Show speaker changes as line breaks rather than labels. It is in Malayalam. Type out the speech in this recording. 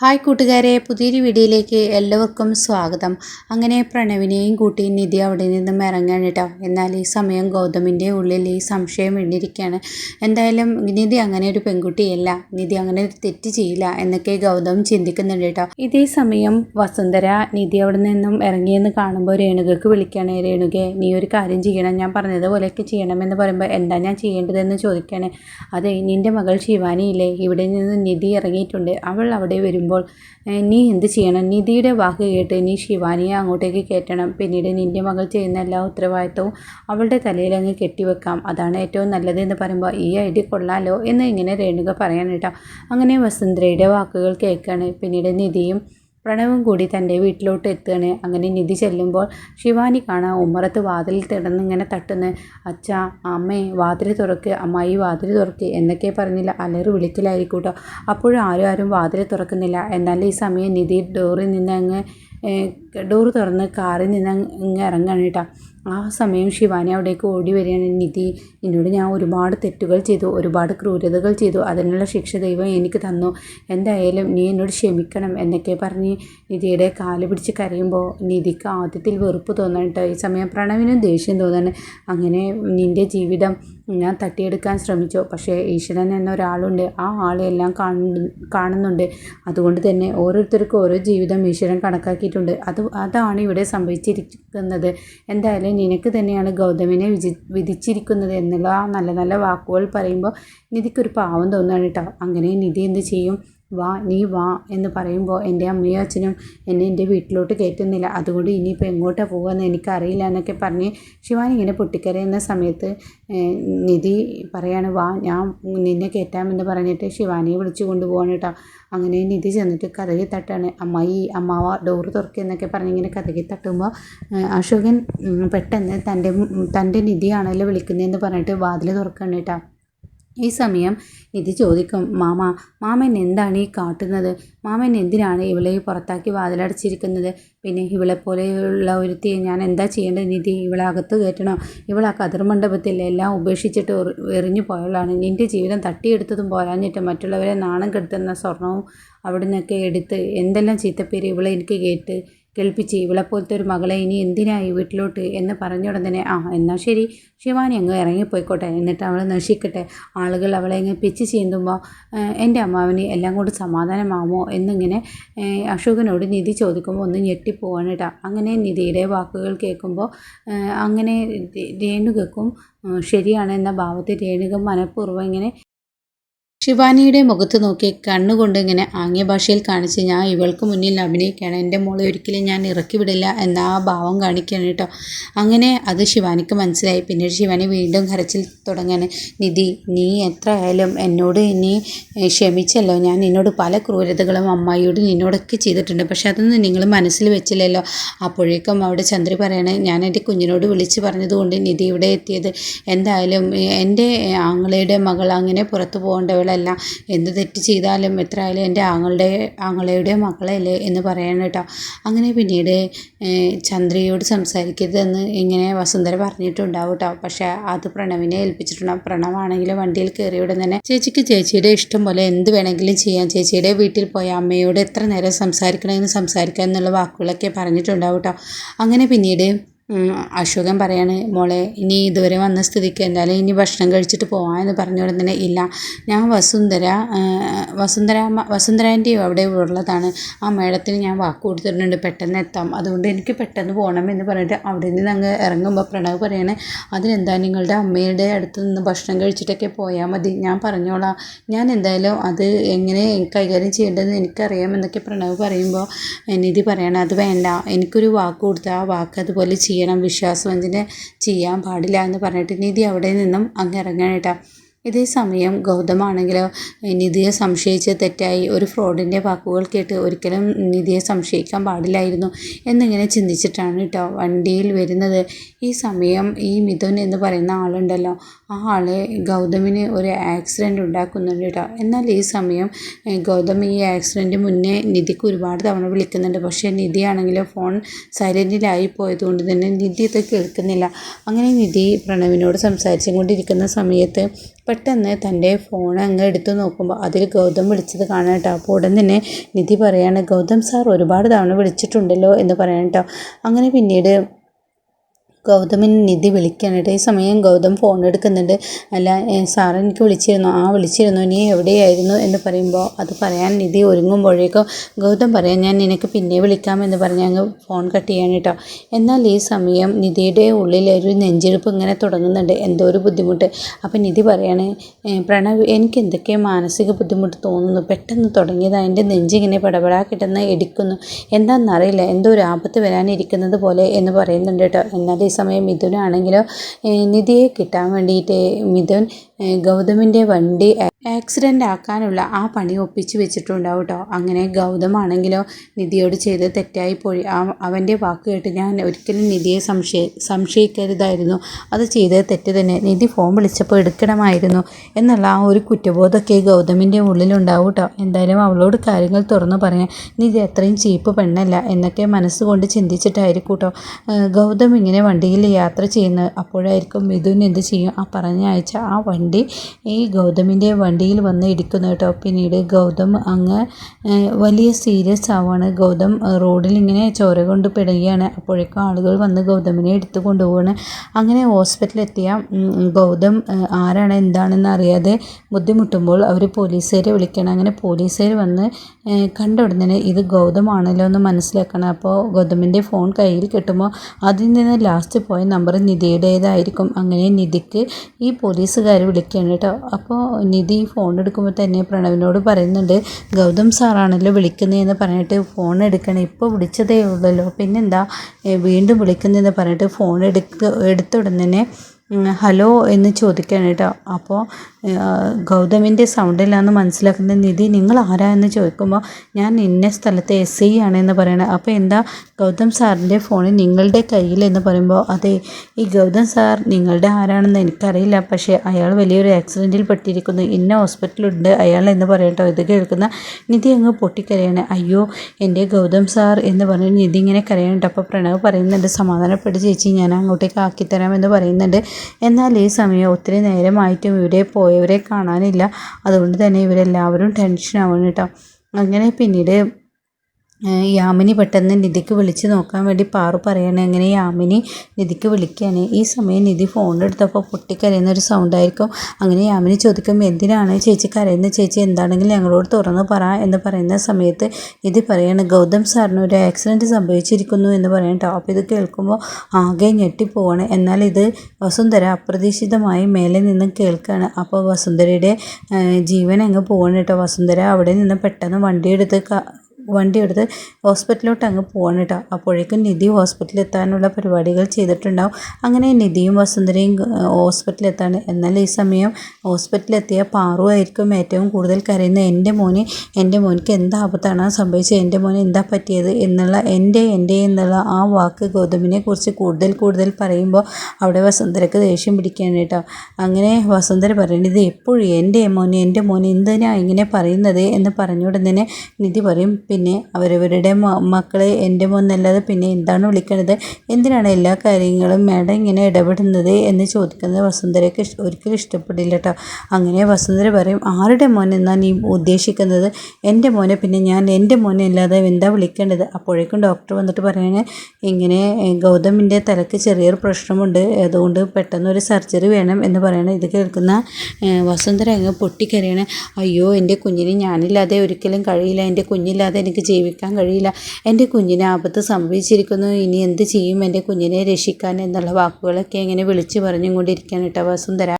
ഹായ് കൂട്ടുകാരെ പുതിയൊരു വീഡിയോയിലേക്ക് എല്ലാവർക്കും സ്വാഗതം. അങ്ങനെ പ്രണവിനെയും കൂട്ടി നിധി അവിടെ നിന്നും ഇറങ്ങാണ് കേട്ടോ. എന്നാൽ ഈ സമയം ഗൗതമിന്റെ ഉള്ളിൽ ഈ സംശയം വീണ്ടിരിക്കുകയാണ് എന്തായാലും നിധി അങ്ങനെ ഒരു പെൺകുട്ടിയല്ല. നിധി അങ്ങനെ ഒരു തെറ്റ് ചെയ്യില്ല എന്നൊക്കെ ഗൗതം ചിന്തിക്കുന്നുണ്ട് കേട്ടോ. ഇതേ സമയം വസുന്ധര നിധി അവിടെ നിന്നും ഇറങ്ങിയെന്ന് കാണുമ്പോൾ രേണുകൾക്ക് വിളിക്കുകയാണ്. രേണുകെ നീ ഒരു കാര്യം ചെയ്യണം. ഞാൻ പറഞ്ഞതുപോലെയൊക്കെ ചെയ്യണമെന്ന് പറയുമ്പോൾ എന്താ ഞാൻ ചെയ്യേണ്ടതെന്ന് ചോദിക്കുകയാണ്. അതെ നിന്റെ മകൾ ശിവാനിയില്ലേ? ഇവിടെ നിന്ന് നിധി ഇറങ്ങിയിട്ടുണ്ട്. അവൾ അവിടെ വരുമ്പോൾ നീ എന്ത് ചെയ്യണം? നിധിയുടെ വാക്ക് കേട്ട് നീ ശിവാനിയെ അങ്ങോട്ടേക്ക് കയറ്റണം. പിന്നീട് നിന്റെ മകൾ ചെയ്യുന്ന എല്ലാ ഉത്തരവാദിത്തവും അവളുടെ തലയിൽ അങ്ങ് കെട്ടിവെക്കാം. അതാണ് ഏറ്റവും നല്ലത് എന്ന് പറയുമ്പോൾ ഈ ഐഡിയ കൊള്ളാലോ എന്ന് ഇങ്ങനെ രേണുക പറയാൻ കേട്ടോ. അങ്ങനെ വസുന്ധരയുടെ വാക്കുകൾ കേൾക്കുകയാണ് പിന്നീട് നിധിയും പ്രണവും കൂടി തന്റെ വീട്ടിലോട്ട് എത്തുകയാണ്. അങ്ങനെ നിധി ചെല്ലുമ്പോൾ ശിവാനി കാണാൻ ഉമ്മറത്ത് വാതിൽ തിടന്നിങ്ങനെ തട്ടുന്ന. അച്ഛ അമ്മേ വാതിൽ തുറക്ക് അമ്മായി വാതിൽ തുറക്ക് എന്നൊക്കെ പറഞ്ഞില്ല. അലറ് വിളിക്കലായിരിക്കും കേട്ടോ അപ്പോഴും ആരും ആരും വാതിൽ തുറക്കുന്നില്ല. എന്നാൽ ഈ സമയം നിധി ഡോറിൽ നിന്ന് അങ്ങ് ഡോറ് തുറന്ന് കാറിൽ നിന്ന് അങ്ങ് ഇറങ്ങുകയാണ് കേട്ടോ. ആ സമയം ശിവാനി അവിടേക്ക് ഓടി വരികയാണ്. നിധി എന്നോട് ഞാൻ ഒരുപാട് തെറ്റുകൾ ചെയ്തു ഒരുപാട് ക്രൂരതകൾ ചെയ്തു. അതിനുള്ള ശിക്ഷ ദൈവം എനിക്ക് തന്നു. എന്തായാലും നീ എന്നോട് ക്ഷമിക്കണം എന്നൊക്കെ പറഞ്ഞ് നിധിയുടെ കാൽ പിടിച്ച് കരയുമ്പോൾ നിധിക്ക് ആദ്യത്തിൽ വെറുപ്പ് തോന്നിട്ട് ഈ സമയം പ്രണവിനും ദേഷ്യം തോന്നാണ് അങ്ങനെ നിന്റെ ജീവിതം ഞാൻ തട്ടിയെടുക്കാൻ ശ്രമിച്ചു. പക്ഷേ ഈശ്വരൻ എന്നൊരാളുണ്ട് ആ ആളെല്ലാം കാണുന്നുണ്ട്. അതുകൊണ്ട് തന്നെ ഓരോരുത്തർക്കും ഓരോ ജീവിതം ഈശ്വരൻ കണക്കാക്കിയിട്ടുണ്ട്. അത് അതാണ് ഇവിടെ സംഭവിച്ചിരിക്കുന്നത്. എന്തായാലും നിനക്ക് തന്നെയാണ് ഗൗതമിനെ വിജി വിധിച്ചിരിക്കുന്നത് എന്നുള്ള നല്ല നല്ല വാക്കുകൾ പറയുമ്പോൾ നിധിക്കൊരു പാവം തോന്നുകയാണ് കേട്ടോ. അങ്ങനെ നിധി എന്ത് ചെയ്യും? വാ നീ വാ എന്ന് പറയുമ്പോൾ എന്റെ അമ്മയും അച്ഛനും എന്നെ എന്റെ വീട്ടിലോട്ട് കയറ്റുന്നില്ല. അതുകൊണ്ട് ഇനിയിപ്പോൾ എങ്ങോട്ടാണ് പോകുകയെന്ന് എനിക്കറിയില്ല എന്നൊക്കെ പറഞ്ഞ് ശിവാനി ഇങ്ങനെ പൊട്ടിക്കരയുന്ന സമയത്ത് നിധി പറയാണ് വാ ഞാൻ നിന്നെ കയറ്റാമെന്ന് പറഞ്ഞിട്ട് ശിവാനിയെ വിളിച്ചു കൊണ്ടുപോകാണ് കേട്ടോ. അങ്ങനെ നിധി ചെന്നിട്ട് കഥകി തട്ടാണ്. അമ്മായി അമ്മാവ ഡോറ് തുറക്കെന്നൊക്കെ പറഞ്ഞിങ്ങനെ കഥകി തട്ടുമ്പോൾ അശോകൻ പെട്ടെന്ന് തന്റെ തന്റെ നിധിയാണല്ലോ വിളിക്കുന്നതെന്ന് പറഞ്ഞിട്ട് വാതിൽ തുറക്കാണ് കേട്ടോ. ഈ സമയം നിധി ചോദിക്കും മാമ മാമൻ എന്താണ് ഈ കാട്ടുന്നത്? മാമൻ എന്തിനാണ് ഇവളെ പുറത്താക്കി വാതിലടച്ചിരിക്കുന്നത്? പിന്നെ ഇവളെ പോലെയുള്ള ഒരുത്തിയെ ഞാൻ എന്താ ചെയ്യേണ്ടത് നിധി? ഇവളെ അകത്ത് കയറ്റണോ? ഇവൾ ആ കതിർമണ്ഡപത്തിൽ എല്ലാം ഉപേക്ഷിച്ചിട്ട് എറിഞ്ഞു പോയവളാണ്. നിന്റെ ജീവിതം തട്ടിയെടുത്തതും പോരാഞ്ഞിട്ട് മറ്റുള്ളവരെ നാണം കെടുത്തുന്ന സ്വർണവും അവിടെ നിന്നൊക്കെ എടുത്ത് എന്തെല്ലാം ചീത്തപ്പേര് ഇവളെ എനിക്ക് കേട്ട് കേൾപ്പിച്ച് ഇവളെപ്പോലത്തെ ഒരു മകളെ ഇനി എന്തിനായി വീട്ടിലോട്ട് എന്ന് പറഞ്ഞ ഉടനെ ആ എന്നാൽ ശരി. ശിവാനി അങ്ങ് ഇറങ്ങിപ്പോയിക്കോട്ടെ. എന്നിട്ട് അവൾ നശിക്കട്ടെ. ആളുകൾ അവളെ ഇങ്ങനെ പിച്ച് ചീന്തുമ്പോൾ എന്റെ അമ്മാവിന് എല്ലാം കൊണ്ട് സമാധാനമാകുമോ എന്നിങ്ങനെ അശോകനോട് നിധി ചോദിക്കുമ്പോൾ ഒന്ന് ഞെട്ടിപ്പോവാണ് കേട്ടോ അങ്ങനെ നിധിയുടെ വാക്കുകൾ കേൾക്കുമ്പോൾ അങ്ങനെ രേണുകക്കും ശരിയാണ് എന്ന ഭാവത്തിൽ രേണുക മനഃപൂർവം ഇങ്ങനെ ശിവാനിയുടെ മുഖത്ത് നോക്കി കണ്ണുകൊണ്ട് ഇങ്ങനെ ആംഗ്യ ഭാഷയിൽ കാണിച്ച് ഞാൻ ഇവൾക്ക് മുന്നിൽ അഭിനയിക്കുകയാണ്. എന്റെ മോളെ ഒരിക്കലും ഞാൻ ഇറക്കി വിടില്ല എന്ന ആ ഭാവം കാണിക്കുകയാണ് കേട്ടോ. അങ്ങനെ അത് ശിവാനിക്ക് മനസ്സിലായി. പിന്നീട് ശിവാനി വീണ്ടും കരച്ചിൽ തുടങ്ങാൻ നിധി നീ എത്ര ആയാലും എന്നോട് ഇനി ക്ഷമിച്ചല്ലോ. ഞാൻ നിന്നോട് പല ക്രൂരതകളും അമ്മായിയോട് നിന്നോടൊക്കെ ചെയ്തിട്ടുണ്ട്. പക്ഷെ അതൊന്നും നിങ്ങൾ മനസ്സിൽ വെച്ചില്ലല്ലോ. അപ്പോഴേക്കും അവിടെ ചന്ദ്രി പറയണേ ഞാൻ എന്റെ കുഞ്ഞിനോട് വിളിച്ച് പറഞ്ഞതുകൊണ്ട് നിധി ഇവിടെ എത്തിയത്. എന്തായാലും എന്റെ ആങ്ങളയുടെ മകൾ അങ്ങനെ പുറത്തു പോകേണ്ടവൾ മക്കളല്ല. എന്ത് തെറ്റ് ചെയ്താലും എത്ര ആയാലും എന്റെ ആങ്ങളുടെ ആങ്ങളയുടെ മക്കളല്ലേ എന്ന് പറയണം കേട്ടോ. അങ്ങനെ പിന്നീട് ചന്ദ്രയോട് സംസാരിക്കരുതെന്ന് ഇങ്ങനെ വസുന്ധര പറഞ്ഞിട്ടുണ്ടാവും കേട്ടോ. പക്ഷെ അത് പ്രണവിനെ ഏൽപ്പിച്ചിട്ടുണ്ടാവും പ്രണവാണെങ്കിലും വണ്ടിയിൽ കയറിയ തന്നെ ചേച്ചിക്ക് ചേച്ചിയുടെ ഇഷ്ടം പോലെ എന്ത് വേണമെങ്കിലും ചെയ്യാം. ചേച്ചിയുടെ വീട്ടിൽ പോയി അമ്മയോട് എത്ര നേരം സംസാരിക്കണമെന്ന് സംസാരിക്കാം എന്നുള്ള വാക്കുകളൊക്കെ പറഞ്ഞിട്ടുണ്ടാവും കേട്ടോ. അങ്ങനെ പിന്നീട് അശോകൻ പറയാണ് മോളെ ഇനി ഇതുവരെ വന്ന സ്ഥിതിക്ക് എന്തായാലും ഇനി ഭക്ഷണം കഴിച്ചിട്ട് പോകാം എന്ന് പറഞ്ഞ ഉടനെ ഇല്ല ഞാൻ വസുന്ധര വസുന്ധര വസുന്ധരന്റെയും അവിടെ ഉള്ളതാണ്. ആ മേഡത്തിന് ഞാൻ വാക്ക് കൊടുത്തിട്ടുണ്ട് പെട്ടെന്ന് എത്താം. അതുകൊണ്ട് എനിക്ക് പെട്ടെന്ന് പോകണം എന്ന് പറഞ്ഞിട്ട് അവിടെ നിന്ന് അങ്ങ് ഇറങ്ങുമ്പോൾ പ്രണവ് പറയണേ അതിനെന്താ നിങ്ങളുടെ അമ്മയുടെ അടുത്ത് നിന്ന് ഭക്ഷണം കഴിച്ചിട്ടൊക്കെ പോയാൽ മതി. ഞാൻ പറഞ്ഞോളാം. ഞാൻ എന്തായാലും അത് എങ്ങനെ കൈകാര്യം ചെയ്യേണ്ടതെന്ന് എനിക്കറിയാം എന്നൊക്കെ പ്രണവ് പറയുമ്പോൾ നിധി പറയണം അത് വേണ്ട. എനിക്കൊരു വാക്ക് കൊടുത്താൽ ആ വാക്ക് അതുപോലെ ചെയ്യും ചെയ്യണം വിശ്വാസവഞ്ചന ചെയ്യാൻ പാടില്ല എന്ന് പറഞ്ഞിട്ട് നിധി അവിടെ നിന്നും അങ്ങ് ഇറങ്ങാനായിട്ടാണ് ഇതേ സമയം ഗൗതമാണെങ്കിലോ നിധിയെ സംശയിച്ച് തെറ്റായി ഒരു ഫ്രോഡിന്റെ വാക്കുകൾ കേട്ട് ഒരിക്കലും നിധിയെ സംശയിക്കാൻ പാടില്ലായിരുന്നു എന്നിങ്ങനെ ചിന്തിച്ചിട്ടാണ് കേട്ടോ വണ്ടിയിൽ വരുന്നത്. ഈ സമയം ഈ മിഥുൻ എന്ന് പറയുന്ന ആളുണ്ടല്ലോ. ആ ആൾ ഗൗതമിന് ഒരു ആക്സിഡന്റ് ഉണ്ടാക്കുന്നുണ്ട് കേട്ടോ. എന്നാൽ ഈ സമയം ഗൗതം ഈ ആക്സിഡന്റ് മുന്നേ നിധിക്ക് ഒരുപാട് തവണ വിളിക്കുന്നുണ്ട്. പക്ഷേ നിധിയാണെങ്കിലോ ഫോൺ സൈലന്റിലായി പോയതുകൊണ്ട് തന്നെ നിധി ഇത് കേൾക്കുന്നില്ല. അങ്ങനെ നിധി പ്രണവിനോട് സംസാരിച്ചുകൊണ്ടിരിക്കുന്ന സമയത്ത് പെട്ടെന്ന് തന്റെ ഫോൺ അങ്ങ് എടുത്തു നോക്കുമ്പോൾ അതിൽ ഗൗതം വിളിച്ചത് കാണാം കേട്ടോ. അപ്പോൾ ഉടൻ തന്നെ നിധി പറയാണ് ഗൗതം സാർ ഒരുപാട് തവണ വിളിച്ചിട്ടുണ്ടല്ലോ എന്ന് പറയണം കേട്ടോ. അങ്ങനെ പിന്നീട് ഗൗതമിന് നിധി വിളിക്കാനായിട്ട് ഈ സമയം ഗൗതം ഫോൺ എടുക്കുന്നുണ്ട്. അല്ല സാർ എനിക്ക് വിളിച്ചിരുന്നു. ആ വിളിച്ചിരുന്നു. നീ എവിടെയായിരുന്നു എന്ന് പറയുമ്പോൾ അത് പറയാൻ നിധി ഒരുങ്ങുമ്പോഴേക്കും ഗൗതം പറയാം ഞാൻ നിനക്ക് പിന്നെ വിളിക്കാമെന്ന് പറഞ്ഞ് അങ്ങ് ഫോൺ കട്ട് ചെയ്യാൻ കേട്ടോ എന്നാൽ ഈ സമയം നിധിയുടെ ഉള്ളിൽ ഒരു നെഞ്ചെടുപ്പ് ഇങ്ങനെ തുടങ്ങുന്നുണ്ട്. എന്തോ ഒരു ബുദ്ധിമുട്ട്. അപ്പം നിധി പറയാണ് പ്രണവ് എനിക്ക് എന്തൊക്കെ മാനസിക ബുദ്ധിമുട്ട് തോന്നുന്നു. പെട്ടെന്ന് തുടങ്ങിയതാണ് എന്റെ നെഞ്ചിങ്ങനെ പടപടാ കിട്ടുന്ന ഇടിക്കുന്നു. എന്താണെന്നറിയില്ല എന്തോ ഒരു ആപത്ത് വരാനിരിക്കുന്നത് പോലെ എന്ന് പറയുന്നുണ്ട് കേട്ടോ എന്നാൽ ഈ സമയം മിഥുനാണെങ്കിലോ നിധിയെ കിട്ടാൻ വേണ്ടിയിട്ട് മിഥുൻ ഗൗതമിന്റെ വണ്ടി ആക്സിഡന്റ് ആക്കാനുള്ള ആ പണി ഒപ്പിച്ച് വെച്ചിട്ടുണ്ടാവും കേട്ടോ അങ്ങനെ ഗൗതമാണെങ്കിലോ നിധിയോട് ചെയ്ത് തെറ്റായി പോയി. അവന്റെ വാക്ക് കേട്ട് ഞാൻ ഒരിക്കലും നിധിയെ സംശയ സംശയിക്കരുതായിരുന്നു. അത് ചെയ്തത് തെറ്റ് തന്നെ നിധി ഫോൺ വിളിച്ചപ്പോൾ എടുക്കണമായിരുന്നു എന്നുള്ള ആ ഒരു കുറ്റബോധമൊക്കെ ഗൗതമിന്റെ ഉള്ളിലുണ്ടാവും കേട്ടോ എന്തായാലും അവളോട് കാര്യങ്ങൾ തുറന്നു പറയാൻ നിധി അത്രയും ചീപ്പ് പെണ്ണല്ല എന്നൊക്കെ മനസ്സുകൊണ്ട് ചിന്തിച്ചിട്ടായിരിക്കും കേട്ടോ ഗൗതം ഇങ്ങനെ വണ്ടിയിൽ യാത്ര ചെയ്യുന്നത്. അപ്പോഴായിരിക്കും മിഥുൻ എന്ത് ചെയ്യും? ആ പറഞ്ഞ ആഴ്ച ആ വണ്ടി ഈ ഗൗതമിന്റെ വണ്ടിയിൽ വന്ന് ഇടിക്കുന്നു കേട്ടോ. പിന്നീട് ഗൗതം അങ്ങ് വലിയ സീരിയസ് ആവാണ്. ഗൗതം റോഡിൽ ഇങ്ങനെ ചോര കൊണ്ട് പിടയുകയാണ് അപ്പോഴേക്കും ആളുകൾ വന്ന് ഗൗതമിനെ എടുത്തു കൊണ്ടുപോവാണ്. അങ്ങനെ ഹോസ്പിറ്റലിലെത്തിയ ഗൗതം ആരാണ് എന്താണെന്ന് അറിയാതെ ബുദ്ധിമുട്ടുമ്പോൾ അവർ പോലീസുകാരെ വിളിക്കണം. അങ്ങനെ പോലീസുകാർ വന്ന് കണ്ട ഉടനെ ഇത് ഗൗതമാണല്ലോ എന്ന് മനസ്സിലാക്കണം. അപ്പോൾ ഗൗതമിന്റെ ഫോൺ കയ്യിൽ കിട്ടുമ്പോൾ അതിൽ നിന്ന് ലാസ്റ്റ് പോയ നമ്പർ നിധിയുടേതായിരിക്കും. അങ്ങനെ നിധിക്ക് ഈ പോലീസുകാർ വിളിക്കുകയാണ് കേട്ടോ. അപ്പോൾ നിധി ഫോൺ എടുക്കുമ്പോൾ തന്നെ പ്രണവിനോട് പറയുന്നുണ്ട് ഗൗതം സാറാണല്ലോ വിളിക്കുന്നതെന്ന് പറഞ്ഞിട്ട് ഫോൺ എടുക്കണം ഇപ്പോൾ വിളിച്ചതേ ഉള്ളല്ലോ. പിന്നെന്താ വീണ്ടും വിളിക്കുന്നതെന്ന് പറഞ്ഞിട്ട് ഫോൺ എടുക്ക എടുത്ത ഉടൻ തന്നെ ഹലോ എന്ന് ചോദിക്കുകയാണ് കേട്ടോ. അപ്പോൾ ഗൗതമിന്റെ സൗണ്ടിലാന്ന് മനസ്സിലാക്കുന്ന നിധി നിങ്ങൾ ആരാ എന്ന് ചോദിക്കുമ്പോൾ ഞാൻ ഇന്ന സ്ഥലത്തെ എസ് ഐ ആണെന്ന് പറയണത് അപ്പോൾ എന്താ ഗൗതം സാറിന്റെ ഫോൺ നിങ്ങളുടെ കയ്യിൽ എന്ന് പറയുമ്പോൾ അതെ ഈ ഗൗതം സാർ നിങ്ങളുടെ ആരാണെന്ന് എനിക്കറിയില്ല. പക്ഷേ അയാൾ വലിയൊരു ആക്സിഡന്റിൽ പെട്ടിരിക്കുന്നു. ഇന്ന ഹോസ്പിറ്റലുണ്ട് അയാൾ എന്ന് പറയട്ടോ ഇത് കേൾക്കുന്ന നിധി അങ്ങ് പൊട്ടിക്കരയാണ്. അയ്യോ എന്റെ ഗൗതം സാർ എന്ന് പറഞ്ഞ് നിധി ഇങ്ങനെ കരയുന്നുണ്ട് അപ്പോൾ പ്രണവ് പറയുന്നുണ്ട് സമാധാനപ്പെട്ട് ചേച്ചി ഞാൻ അങ്ങോട്ടേക്ക് ആക്കിത്തരാമെന്ന് പറയുന്നുണ്ട്. എന്നാൽ ഈ സമയം ഒത്തിരി നേരമായിട്ടും ഇവിടെ പോയവരെ കാണാനില്ല. അതുകൊണ്ട് തന്നെ ഇവരെല്ലാവരും ടെൻഷനാവുന്നു കേട്ടോ. അങ്ങനെ പിന്നീട് യാമിനി പെട്ടെന്ന് നിധിക്ക് വിളിച്ച് നോക്കാൻ വേണ്ടി പാറു പറയണേ അങ്ങനെ യാമിനി നിധിക്ക് വിളിക്കുകയാണ് ഈ സമയം നിധി ഫോൺ എടുത്തപ്പോൾ പൊട്ടിക്കരയുന്ന ഒരു സൗണ്ടായിരിക്കും അങ്ങനെ യാമിനി ചോദിക്കും എന്തിനാണ് ചേച്ചി കരയുന്ന? ചേച്ചി എന്താണെങ്കിലും ഞങ്ങളോട് തുറന്നു പറ എന്ന് പറയുന്ന സമയത്ത് നിധി പറയാണ് ഗൗതം സാറിന് ഒരു ആക്സിഡന്റ് സംഭവിച്ചിരിക്കുന്നു എന്ന് പറയട്ടോ അപ്പോൾ ഇത് കേൾക്കുമ്പോൾ ആകെ ഞെട്ടിപ്പോവാണ്. എന്നാൽ ഇത് വസുന്ധര അപ്രതീക്ഷിതമായി മേലെ നിന്ന് കേൾക്കുകയാണ് അപ്പോൾ വസുന്ധരയുടെ ജീവൻ അങ്ങ് പോവാണ് കേട്ടോ. വസുന്ധര അവിടെ നിന്ന് പെട്ടെന്ന് വണ്ടിയെടുത്ത് വണ്ടി എടുത്ത് ഹോസ്പിറ്റലിലോട്ട് അങ്ങ് പോവാണ് കേട്ടോ അപ്പോഴേക്കും നിധി ഹോസ്പിറ്റലിൽ എത്താനുള്ള പരിപാടികൾ ചെയ്തിട്ടുണ്ടാവും. അങ്ങനെ നിധിയും വസുന്ധരയും ഹോസ്പിറ്റലിൽ എത്താണ് എന്നാൽ ഈ സമയം ഹോസ്പിറ്റലിലെത്തിയ പാറു ആയിരിക്കും ഏറ്റവും കൂടുതൽ കരയുന്ന എന്റെ മോന് എന്റെ മോനിക്ക് എന്താ ആപത്താണ്? സംഭവിച്ചത്. എന്റെ മോന് എന്താ പറ്റിയത്? എന്നുള്ള എന്റെ എന്റെ എന്നുള്ള ആ വാക്ക് ഗൗതമിനെ കുറിച്ച് കൂടുതൽ കൂടുതൽ പറയുമ്പോൾ അവിടെ വസുന്ധരക്ക് ദേഷ്യം പിടിക്കുകയാണ് കേട്ടോ അങ്ങനെ വസുന്ധര പറയുന്നത് എപ്പോഴും എന്റെ മോന് എന്റെ മോന് എന്തിനാ ഇങ്ങനെ പറയുന്നത്? എന്ന് പറഞ്ഞുകൊണ്ട് നിധി പറയും പിന്നെ അവരവരുടെ മക്കളെ എന്റെ മോന്നല്ലാതെ പിന്നെ എന്താണ് വിളിക്കണത്? എന്തിനാണ് എല്ലാ കാര്യങ്ങളും മേഡം ഇങ്ങനെ ഇടപെടുന്നത് എന്ന് ചോദിക്കുന്നത് വസുന്ധരയ്ക്ക് ഒരിക്കലും ഇഷ്ടപ്പെടില്ല കേട്ടോ അങ്ങനെ വസുന്ധര പറയും ആരുടെ മോൻ നീ ഉദ്ദേശിക്കുന്നത്? എന്റെ മോനെ പിന്നെ ഞാൻ എന്റെ മോനെ അല്ലാതെ എന്താ വിളിക്കേണ്ടത്? അപ്പോഴേക്കും ഡോക്ടർ വന്നിട്ട് പറയുന്നത് ഇങ്ങനെ ഗൗതമിന്റെ തലക്ക് ചെറിയൊരു പ്രശ്നമുണ്ട്. അതുകൊണ്ട് പെട്ടെന്ന് ഒരു സർജറി വേണം എന്ന് പറയണേ. ഇത് കേൾക്കുന്ന വസുന്ധര അങ്ങ് പൊട്ടിക്കരയണേ. അയ്യോ എന്റെ കുഞ്ഞിനെ ഞാനില്ലാതെ ഒരിക്കലും കഴിയില്ല. എന്റെ കുഞ്ഞില്ലാതെ എനിക്ക് ജീവിക്കാൻ കഴിയില്ല. എന്റെ കുഞ്ഞിനെ ആപത്ത് സംഭവിച്ചിരിക്കുന്നു. ഇനി എന്ത് ചെയ്യും? എന്റെ കുഞ്ഞിനെ രക്ഷിക്കാൻ എന്നുള്ള വാക്കുകളൊക്കെ ഇങ്ങനെ വിളിച്ചു പറഞ്ഞും കൊണ്ടിരിക്കുകയാണ് കേട്ടോ വസുന്ധര.